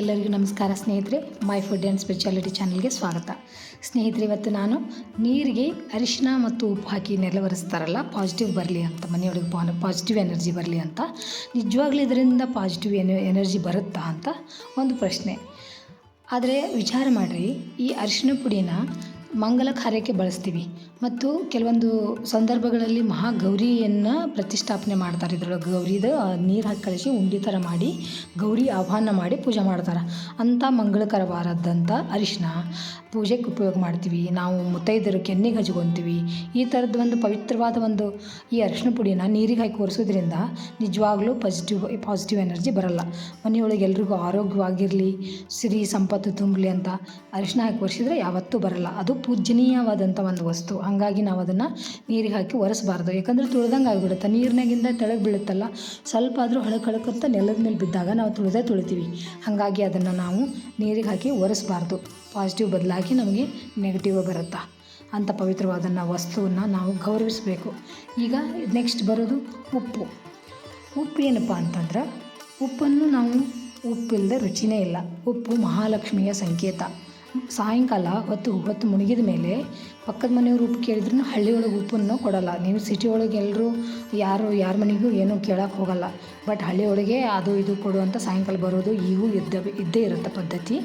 ಎಲ್ಲರಿಗೂ ನಮಸ್ಕಾರ ಸ್ನೇಹಿತರೆ ಮೈ ಫುಡ್ ಆ್ಯಂಡ್ ಸ್ಪೆಷಾಲಿಟಿ ಚಾನಲ್ಗೆ ಸ್ವಾಗತ. ಸ್ನೇಹಿತರೆ, ಇವತ್ತು ನಾನು ನೀರಿಗೆ ಅರಿಶಿನ ಮತ್ತು ಉಪ್ಪು ಹಾಕಿ ನೆಲವರಿಸ್ತಾರಲ್ಲ ಪಾಸಿಟಿವ್ ಬರಲಿ ಅಂತ, ಮನೆಯೊಳಗೆ ಪಾಸಿಟಿವ್ ಎನರ್ಜಿ ಬರಲಿ ಅಂತ. ನಿಜವಾಗ್ಲೂ ಇದರಿಂದ ಪಾಸಿಟಿವ್ ಎನ ಎನರ್ಜಿ ಬರುತ್ತಾ ಅಂತ ಒಂದು ಪ್ರಶ್ನೆ. ಆದರೆ ವಿಚಾರ ಮಾಡಿರಿ, ಈ ಅರಿಶಿನ ಪುಡಿನ ಮಂಗಲ ಕಾರ್ಯಕ್ಕೆ ಬಳಸ್ತೀವಿ. ಮತ್ತು ಕೆಲವೊಂದು ಸಂದರ್ಭಗಳಲ್ಲಿ ಮಹಾಗೌರಿಯನ್ನು ಪ್ರತಿಷ್ಠಾಪನೆ ಮಾಡ್ತಾರೆ. ಇದ್ರೊಳಗೆ ಗೌರಿದು ನೀರು ಹಾಕಿ ಕಳಿಸಿ ಉಂಡಿ ಥರ ಮಾಡಿ ಗೌರಿ ಆಹ್ವಾನ ಮಾಡಿ ಪೂಜೆ ಮಾಡ್ತಾರೆ. ಅಂಥ ಮಂಗಳಕರವಾದಂಥ ಅರಿಶಿನ ಪೂಜೆಗೆ ಉಪಯೋಗ ಮಾಡ್ತೀವಿ. ನಾವು ಮುತ್ತೈದರು ಕೆನ್ನೆಗೆ ಹಚ್ಕೊತೀವಿ. ಈ ಥರದ ಒಂದು ಪವಿತ್ರವಾದ ಒಂದು ಈ ಅರಿಶಿನ ಪುಡಿನ ನೀರಿಗೆ ಹಾಕಿ ಒರೆಸೋದ್ರಿಂದ ನಿಜವಾಗ್ಲೂ ಪಾಸಿಟಿವ್ ಪಾಸಿಟಿವ್ ಎನರ್ಜಿ ಬರಲ್ಲ. ಮನೆಯೊಳಗೆ ಎಲ್ರಿಗೂ ಆರೋಗ್ಯವಾಗಿರಲಿ, ಸಿರಿ, ಸಂಪತ್ತು ತುಂಬಲಿ ಅಂತ ಅರಿಶಿನ ಹಾಕಿ ಒರೆಸಿದ್ರೆ ಯಾವತ್ತೂ ಬರಲ್ಲ. ಅದು ಪೂಜನೀಯವಾದಂಥ ಒಂದು ವಸ್ತು. ಹಾಗಾಗಿ ನಾವು ಅದನ್ನು ನೀರಿಗೆ ಹಾಕಿ ಒರೆಸಬಾರ್ದು. ಯಾಕಂದ್ರೆ ತುಳ್ದಂಗೆ ಆಗಿಬಿಡುತ್ತೆ. ನೀರಿನಾಗಿಂದ ತೆಳಗೆ ಬೀಳುತ್ತಲ್ಲ ಸ್ವಲ್ಪ ಆದರೂ ಹಳಕ್ ಹಳಕಂತ ನೆಲದ ಮೇಲೆ ಬಿದ್ದಾಗ ನಾವು ತುಳಿದೇ ತುಳಿತೀವಿ. ಹಾಗಾಗಿ ಅದನ್ನು ನಾವು ನೀರಿಗೆ ಹಾಕಿ ಒರೆಸಬಾರ್ದು. ಪಾಸಿಟಿವ್ ಬದಲಾಗಿ ನಮಗೆ ನೆಗೆಟಿವ್ ಬರುತ್ತೆ? ಅಂಥ ಪವಿತ್ರವಾದ ವಸ್ತುವನ್ನು ನಾವು ಗೌರವಿಸಬೇಕು. ಈಗ ನೆಕ್ಸ್ಟ್ ಬರೋದು ಉಪ್ಪು. ಉಪ್ಪು ಏನಪ್ಪ ಅಂತಂದ್ರೆ, ಉಪ್ಪನ್ನು ನಾವು ಉಪ್ಪಿಲ್ಲದೆ ರುಚಿನೇ ಇಲ್ಲ. ಉಪ್ಪು ಮಹಾಲಕ್ಷ್ಮಿಯ ಸಂಕೇತ. ಸಾಯಂಕಾಲ ಹೊತ್ತು ಹೊತ್ತು ಮುಳುಗಿದ ಮೇಲೆ ಪಕ್ಕದ ಮನೆಯವ್ರು ಉಪ್ಪು ಕೇಳಿದ್ರು ಹಳ್ಳಿ ಒಳಗೆ ಉಪ್ಪನ್ನು ಕೊಡಲ್ಲ. ನೀವು ಸಿಟಿ ಒಳಗೆ ಎಲ್ಲರೂ ಯಾರು, ಯಾರ ಮನೆಗೂ ಏನೂ ಕೇಳೋಕ್ಕೆ ಹೋಗಲ್ಲ. ಬಟ್ ಹಳ್ಳಿ ಒಳಗೆ ಅದು ಇದು ಕೊಡುವಂಥ ಸಾಯಂಕಾಲ ಬರೋದು ಈಗೂ ಇದ್ದ, ಇದ್ದೇ ಇರುತ್ತೆ ಪದ್ಧತಿ.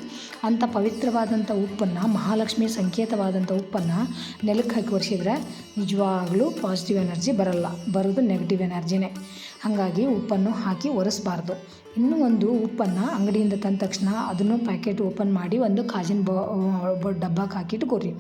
ಅಂಥ ಪವಿತ್ರವಾದಂಥ ಉಪ್ಪನ್ನು, ಮಹಾಲಕ್ಷ್ಮಿ ಸಂಕೇತವಾದಂಥ ಉಪ್ಪನ್ನು ನೆಲಕ್ಕೆ ಹಾಕಿ ಒರೆಸಿದ್ರೆ ನಿಜವಾಗ್ಲೂ ಪಾಸಿಟಿವ್ ಎನರ್ಜಿ ಬರಲ್ಲ. ಬರೋದು ನೆಗೆಟಿವ್ ಎನರ್ಜಿನೇ ಹಾಗಾಗಿ ಉಪ್ಪನ್ನು ಹಾಕಿ ಒರೆಸ್ಬಾರ್ದು. ಇನ್ನೂ ಒಂದು ಉಪ್ಪನ್ನು ಅಂಗಡಿಯಿಂದ ತಂದ ತಕ್ಷಣ ಅದನ್ನು ಪ್ಯಾಕೆಟ್ ಓಪನ್ ಮಾಡಿ ಒಂದು ಕಾಜಿನ ಬ ಡಬ್ಬಕ್ಕೆ ಹಾಕಿ ಇಟ್ಕೊರಿ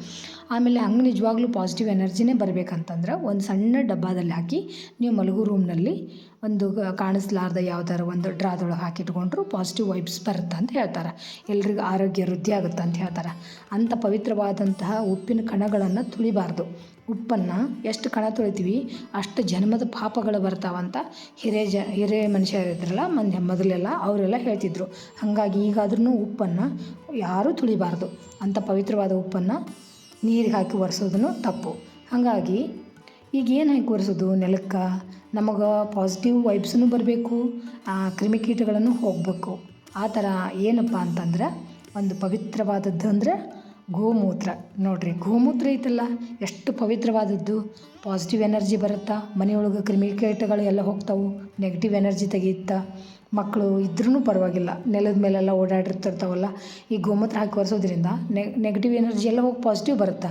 ಆಮೇಲೆ ಹಂಗೆ ನಿಜವಾಗ್ಲೂ ಪಾಸಿಟಿವ್ ಎನರ್ಜಿನೇ ಬರಬೇಕಂತಂದ್ರೆ ಒಂದು ಸಣ್ಣ ಡಬ್ಬದಲ್ಲಿ ಹಾಕಿ ನೀವು ಮಲಗು ರೂಮ್ನಲ್ಲಿ ಒಂದು ಕಾಣಿಸ್ಲಾರ್ದ ಯಾವ್ದಾರು ಒಂದು ಡ್ರಾದೊಳಗೆ ಹಾಕಿಟ್ಕೊಂಡ್ರು ಪಾಸಿಟಿವ್ ವೈಬ್ಸ್ ಬರುತ್ತೆ ಅಂತ ಹೇಳ್ತಾರೆ. ಎಲ್ರಿಗೂ ಆರೋಗ್ಯ ವೃದ್ಧಿ ಆಗುತ್ತೆ ಅಂತ ಹೇಳ್ತಾರೆ. ಅಂಥ ಪವಿತ್ರವಾದಂತಹ ಉಪ್ಪಿನ ಕಣಗಳನ್ನು ತುಳಿಬಾರ್ದು. ಉಪ್ಪನ್ನು ಎಷ್ಟು ಕಣ ತೊಳಿತೀವಿ, ಅಷ್ಟು ಜನ್ಮದ ಪಾಪಗಳು ಬರ್ತಾವಂತ ಹಿರಿಯ ಜ ಹಿರಿಯ ಮನುಷ್ಯರು ಇದ್ರಲ್ಲ ಮಂದಿ ಮೊದಲೆಲ್ಲ ಅವರೆಲ್ಲ ಹೇಳ್ತಿದ್ರು. ಹಾಗಾಗಿ ಈಗಾದ್ರೂ ಉಪ್ಪನ್ನು ಯಾರೂ ತುಳಿಬಾರ್ದು. ಅಂಥ ಪವಿತ್ರವಾದ ಉಪ್ಪನ್ನು ನೀರಿಗೆ ಹಾಕಿ ಒರೆಸೋದನ್ನು ತಪ್ಪು. ಹಾಗಾಗಿ ಈಗ ಏನು ಹಾಕಿ ಒರೆಸೋದು? ನೆಲಕ್ಕೆ? ನಮಗೆ ಪಾಸಿಟಿವ್ ವೈಬ್ಸೂ ಬರಬೇಕು ಕ್ರಿಮಿಕೀಟಗಳನ್ನು ಹೋಗಬೇಕು. ಆ ಥರ ಏನಪ್ಪ ಅಂತಂದ್ರೆ, ಒಂದು ಪವಿತ್ರವಾದದ್ದು ಅಂದರೆ ಗೋಮೂತ್ರ. ನೋಡಿರಿ, ಗೋಮೂತ್ರ ಐತಲ್ಲ, ಎಷ್ಟು ಪವಿತ್ರವಾದದ್ದು. ಪಾಸಿಟಿವ್ ಎನರ್ಜಿ ಬರುತ್ತಾ, ಮನೆಯೊಳಗೆ ಕ್ರಿಮಿಕೀಟಗಳು ಎಲ್ಲ ಹೋಗ್ತಾವೆ ನೆಗೆಟಿವ್ ಎನರ್ಜಿ ತೆಗೆಯುತ್ತಾ. ಮಕ್ಕಳು ಇದ್ರೂ ಪರವಾಗಿಲ್ಲ, ನೆಲದ ಮೇಲೆಲ್ಲ ಓಡಾಡಿರ್ತಿರ್ತಾವಲ್ಲ. ಈ ಗೋಮೂತ್ರ ಹಾಕಿ ಒರೆಸೋದ್ರಿಂದ ನೆಗೆಟಿವ್ ಎನರ್ಜಿ ಎಲ್ಲ ಹೋಗಿ ಪಾಸಿಟಿವ್ ಬರುತ್ತೆ.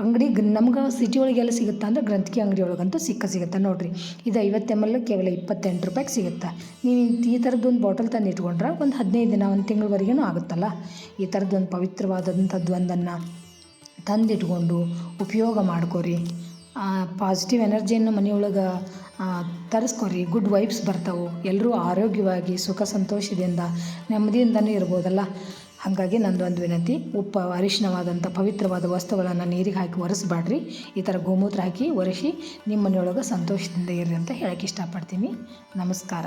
ಅಂಗಡಿ ನಮ್ಗೆ ಸಿಟಿ ಒಳಗೆಲ್ಲ ಸಿಗುತ್ತೆ ಅಂದರೆ ಗ್ರಂಥಿಕೆ ಅಂಗಡಿ ಒಳಗಂತೂ ಸಿಕ್ಕ ಸಿಗುತ್ತೆ ನೋಡಿರಿ. ಇದು ಐವತ್ತು ಎಂ ಎಲ್ ಕೇವಲ ಇಪ್ಪತ್ತೆಂಟು ರೂಪಾಯಿಗೆ ಸಿಗುತ್ತೆ. ನೀವು ಈ ಥರದ್ದು ಒಂದು ಬಾಟಲ್ ತಂದು ಇಟ್ಕೊಂಡ್ರೆ ಒಂದು ಹದಿನೈದು ದಿನ, ಒಂದು ತಿಂಗಳವರೆಗೂ ಆಗುತ್ತಲ್ಲ. ಈ ಥರದ್ದು ಒಂದು ಪವಿತ್ರವಾದಂಥದ್ದು ಒಂದನ್ನು ತಂದಿಟ್ಕೊಂಡು ಉಪಯೋಗ ಮಾಡ್ಕೊರಿ. ಪಾಸಿಟಿವ್ ಎನರ್ಜಿಯನ್ನು ಮನೆಯೊಳಗೆ ತರಿಸ್ಕೊರಿ. ಗುಡ್ ವೈಬ್ಸ್ ಬರ್ತಾವೆ. ಎಲ್ಲರೂ ಆರೋಗ್ಯವಾಗಿ ಸುಖ ಸಂತೋಷದಿಂದ ನೆಮ್ಮದಿಯಿಂದನೇ ಇರ್ಬೋದಲ್ಲ? ಹಾಗಾಗಿ ನಂದು ಒಂದು ವಿನಂತಿ, ಉಪ್ಪ ಅರಿಶಿನವಾದಂಥ ಪವಿತ್ರವಾದ ವಸ್ತುಗಳನ್ನು ನೀರಿಗೆ ಹಾಕಿ ಒರೆಸ್ಬೇಡ್ರಿ. ಈ ಥರ ಗೋಮೂತ್ರ ಹಾಕಿ ಒರೆಸಿ ನಿಮ್ಮ ಮನೆಯೊಳಗೆ ಸಂತೋಷದಿಂದ ಇರ್ರಿ ಅಂತ ಹೇಳೋಕ್ಕೆ ಇಷ್ಟಪಡ್ತೀನಿ. ನಮಸ್ಕಾರ.